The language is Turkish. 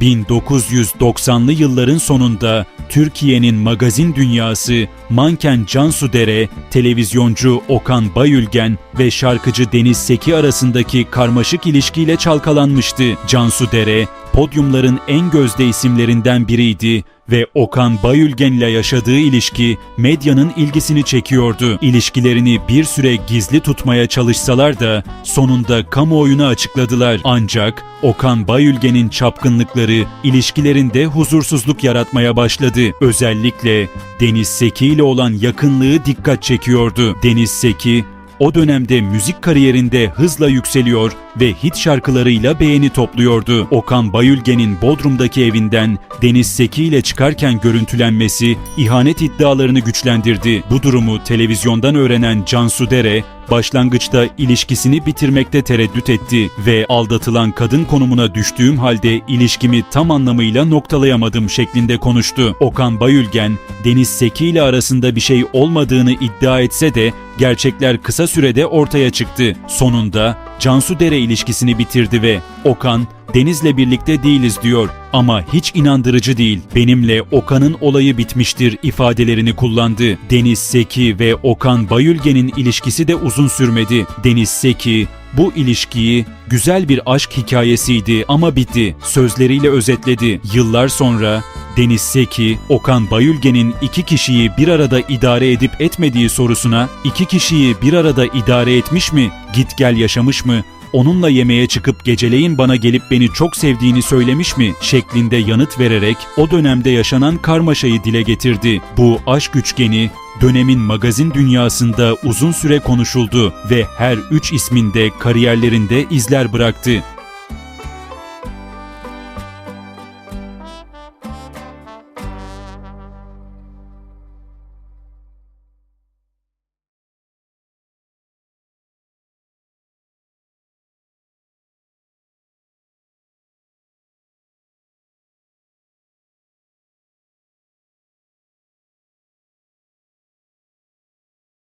1990'lı yılların sonunda Türkiye'nin magazin dünyası manken Cansu Dere, televizyoncu Okan Bayülgen ve şarkıcı Deniz Seki arasındaki karmaşık ilişkiyle çalkalanmıştı. Cansu Dere, podyumların en gözde isimlerinden biriydi ve Okan Bayülgen ile yaşadığı ilişki medyanın ilgisini çekiyordu. İlişkilerini bir süre gizli tutmaya çalışsalar da sonunda kamuoyuna açıkladılar. Ancak Okan Bayülgen'in çapkınlıkları ilişkilerinde huzursuzluk yaratmaya başladı. Özellikle Deniz Seki ile olan yakınlığı dikkat çekiyordu. Deniz Seki o dönemde müzik kariyerinde hızla yükseliyor ve hit şarkılarıyla beğeni topluyordu. Okan Bayülgen'in Bodrum'daki evinden Deniz Seki ile çıkarken görüntülenmesi ihanet iddialarını güçlendirdi. Bu durumu televizyondan öğrenen Cansu Dere, başlangıçta ilişkisini bitirmekte tereddüt etti ve aldatılan kadın konumuna düştüğüm halde ilişkimi tam anlamıyla noktalayamadım şeklinde konuştu. Okan Bayülgen, Deniz Seki ile arasında bir şey olmadığını iddia etse de gerçekler kısa sürede ortaya çıktı. Sonunda Cansu Dere ilişkisini bitirdi ve Okan Deniz'le birlikte değiliz diyor ama hiç inandırıcı değil. Benimle Okan'ın olayı bitmiştir ifadelerini kullandı. Deniz Seki ve Okan Bayülgen'in ilişkisi de uzun sürmedi. Deniz Seki bu ilişkiyi güzel bir aşk hikayesiydi ama bitti. Sözleriyle özetledi. Yıllar sonra Deniz Seki, Okan Bayülgen'in iki kişiyi bir arada idare edip etmediği sorusuna iki kişiyi bir arada idare etmiş mi, git gel yaşamış mı, onunla yemeğe çıkıp geceleyin bana gelip beni çok sevdiğini söylemiş mi şeklinde yanıt vererek o dönemde yaşanan karmaşayı dile getirdi. Bu aşk üçgeni dönemin magazin dünyasında uzun süre konuşuldu ve her üç isminde kariyerlerinde izler bıraktı.